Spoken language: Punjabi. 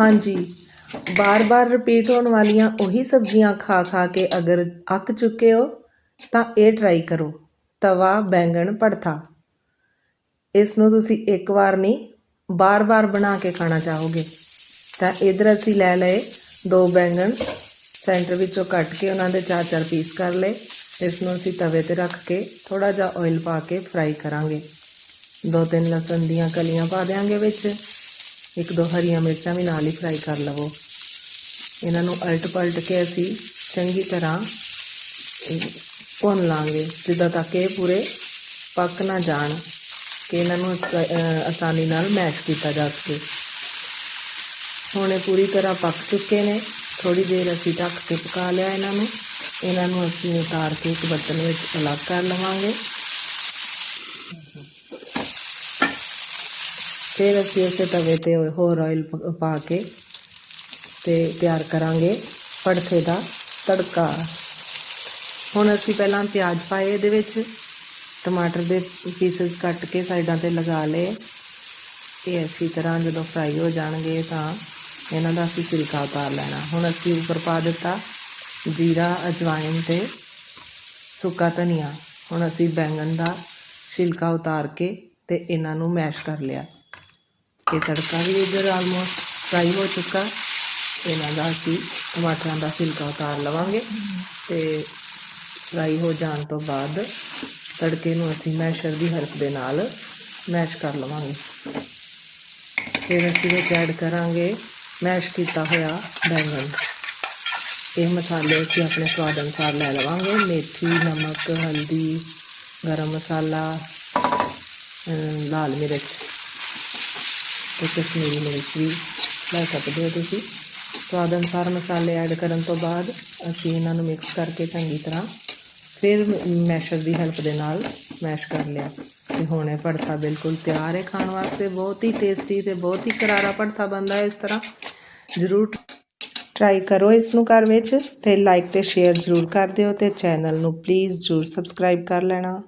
ਹਾਂਜੀ। ਵਾਰ ਵਾਰ ਰਿਪੀਟ ਹੋਣ ਵਾਲੀਆਂ ਉਹੀ ਸਬਜ਼ੀਆਂ ਖਾ ਖਾ ਕੇ ਅਗਰ ਅੱਕ ਚੁੱਕੇ ਹੋ, ਤਾਂ ਇਹ ਟਰਾਈ ਕਰੋ। ਤਵਾ, ਬੈਂਗਣ, ਭੜਥਾ। ਇਸ ਨੂੰ ਤੁਸੀਂ ਇੱਕ ਵਾਰ ਨਹੀਂ, ਬਾਰ-ਬਾਰ ਬਣਾ ਕੇ ਖਾਣਾ ਚਾਹੋਗੇ। ਤਾਂ ਇਧਰ ਅਸੀਂ ਲੈ ਲਏ ਦੋ ਬੈਂਗਣ। ਸੈਂਟਰ ਵਿੱਚੋਂ ਕੱਟ ਕੇ ਉਹਨਾਂ ਦੇ ਚਾਰ ਚਾਰ ਪੀਸ ਕਰ ਲਏ। ਇਸ ਨੂੰ ਅਸੀਂ ਤਵੇ ਤੇ ਰੱਖ ਕੇ ਥੋੜਾ ਜਿਹਾ ਆਇਲ ਪਾ ਕੇ ਫਰਾਈ ਕਰਾਂਗੇ। ਦੋ ਤਿੰਨ ਲਸਣ ਦੀਆਂ ਕਲੀਆਂ ਪਾ ਦਿਆਂਗੇ ਵਿੱਚ। ਇੱਕ ਦੋ ਹਰੀਆਂ ਮਿਰਚਾਂ ਵੀ ਨਾਲ ਹੀ ਫਰਾਈ ਕਰ ਲਵੋ। ਇਹਨਾਂ ਨੂੰ ਅਲਟ ਪਲਟ ਕੇ ਅਸੀਂ ਚੰਗੀ ਤਰ੍ਹਾਂ ਭੁੰਨ ਲਾਂਗੇ, ਜਿੱਦਾਂ ਤੱਕ ਇਹ ਪੂਰੇ ਪੱਕ ਨਾ ਜਾਣ ਕਿ ਇਹਨਾਂ ਨੂੰ ਆਸਾਨੀ ਨਾਲ ਮੈਸ਼ ਕੀਤਾ ਜਾ ਸਕੇ। ਹੁਣ ਇਹ ਪੂਰੀ ਤਰ੍ਹਾਂ ਪੱਕ ਚੁੱਕੇ ਨੇ। ਥੋੜੀ ਦੇਰ ਅਸੀਂ ਢੱਕ ਕੇ ਪਕਾ ਲਿਆ ਇਹਨਾਂ ਨੂੰ। ਇਹਨਾਂ ਨੂੰ ਅਸੀਂ ਉਤਾਰ ਕੇ ਇੱਕ ਬਰਤਨ ਵਿੱਚ ਅਲੱਗ ਕਰ ਲਵਾਂਗੇ। ਫਿਰ ਅਸੀਂ ਉਸੇ ਤਵੇ ਤੇ ਹੋਰ ਆਇਲ ਪਾ ਕੇ ਤੇ ਤਿਆਰ ਕਰਾਂਗੇ ਪੜਥੇ ਦਾ ਤੜਕਾ। ਹੁਣ ਅਸੀਂ ਪਹਿਲਾਂ ਪਿਆਜ਼ ਪਾਏ ਇਹਦੇ ਵਿੱਚ, ਟਮਾਟਰ ਦੇ ਪੀਸਸ ਕੱਟ ਕੇ ਸਾਈਡਾਂ ਤੇ ਲਗਾ ਲਏ। ਇਹ ਅੱਛੀ ਤਰ੍ਹਾਂ ਜਦੋਂ ਫਰਾਈ ਹੋ ਜਾਣਗੇ ਤਾਂ ਇਹਨਾਂ ਦਾ ਅਸੀਂ ਛਿਲਕਾ ਉਤਾਰ ਲੈਣਾ। ਹੁਣ ਅਸੀਂ ਉੱਪਰ ਪਾ ਦਿੱਤਾ ਜੀਰਾ ਅਜਵਾਇਨ ਤੇ ਸੁੱਕਾ ਧਨੀਆ। ਹੁਣ ਅਸੀਂ ਬੈਂਗਣ ਦਾ ਛਿਲਕਾ ਉਤਾਰ ਕੇ ਤੇ ਇਹਨਾਂ ਨੂੰ ਮੈਸ਼ ਕਰ ਲਿਆ। ਇਹ ਤੜਕਾ ਵੀ ਇਧਰ ਆਲਮੋਸਟ ਫਰਾਈ ਹੋ ਚੁੱਕਾ। ਇਹਨਾਂ ਦਾ ਅਸੀਂ ਟਮਾਟਰਾਂ ਦਾ ਛਿਲਕਾ ਉਤਾਰ ਲਵਾਂਗੇ ਤੇ ਫਰਾਈ ਹੋ ਜਾਣ ਤੋਂ ਬਾਅਦ ਤੜਕੇ ਨੂੰ ਅਸੀਂ ਮੈਸ਼ਰ ਦੀ ਹੈਲਪ ਦੇ ਨਾਲ ਮੈਸ਼ ਕਰ ਲਵਾਂਗੇ। ਫਿਰ ਅਸੀਂ ਵਿੱਚ ਐਡ ਕਰਾਂਗੇ ਮੈਸ਼ ਕੀਤਾ ਹੋਇਆ ਬੈਂਗਣ। ਇਹ ਮਸਾਲੇ ਅਸੀਂ ਆਪਣੇ ਸਵਾਦ ਅਨੁਸਾਰ ਲੈ ਲਵਾਂਗੇ। ਮੇਥੀ, ਨਮਕ, ਹਲਦੀ, ਗਰਮ ਮਸਾਲਾ ਲਾਲ ਮਿਰਚ। ਤੇ ਕਸ਼ਮੀਰੀ ਮਿਰਚ ਵੀ ਲੈ ਸਕਦੇ ਹੋ ਤੁਸੀਂ। ਸਵਾਦ ਅਨੁਸਾਰ ਮਸਾਲੇ ਐਡ ਕਰਨ ਤੋਂ ਬਾਅਦ ਅਸੀਂ ਇਹਨਾਂ ਨੂੰ ਮਿਕਸ ਕਰਕੇ ਚੰਗੀ ਤਰ੍ਹਾਂ ਫਿਰ ਮੈਸ਼ਰ ਦੀ ਹੈਲਪ ਦੇ ਨਾਲ ਮੈਸ਼ ਕਰ ਲਿਆ। ਤੇ ਹੁਣ ਇਹ ਭੜਥਾ ਬਿਲਕੁਲ ਤਿਆਰ ਹੈ ਖਾਣ ਵਾਸਤੇ। ਬਹੁਤ ਹੀ ਟੇਸਟੀ ਤੇ ਬਹੁਤ ਹੀ ਕਰਾਰਾ ਭੜਥਾ ਬਣਦਾ ਹੈ ਇਸ ਤਰ੍ਹਾਂ। ਜ਼ਰੂਰ ਟਰਾਈ ਕਰੋ ਇਸ ਨੂੰ ਘਰ ਵਿੱਚ ਤੇ ਲਾਈਕ ਤੇ ਸ਼ੇਅਰ ਜ਼ਰੂਰ ਕਰ ਦਿਓ ਤੇ ਚੈਨਲ ਨੂੰ ਪਲੀਜ਼ ਜ਼ਰੂਰ ਸਬਸਕ੍ਰਾਈਬ ਕਰ ਲੈਣਾ।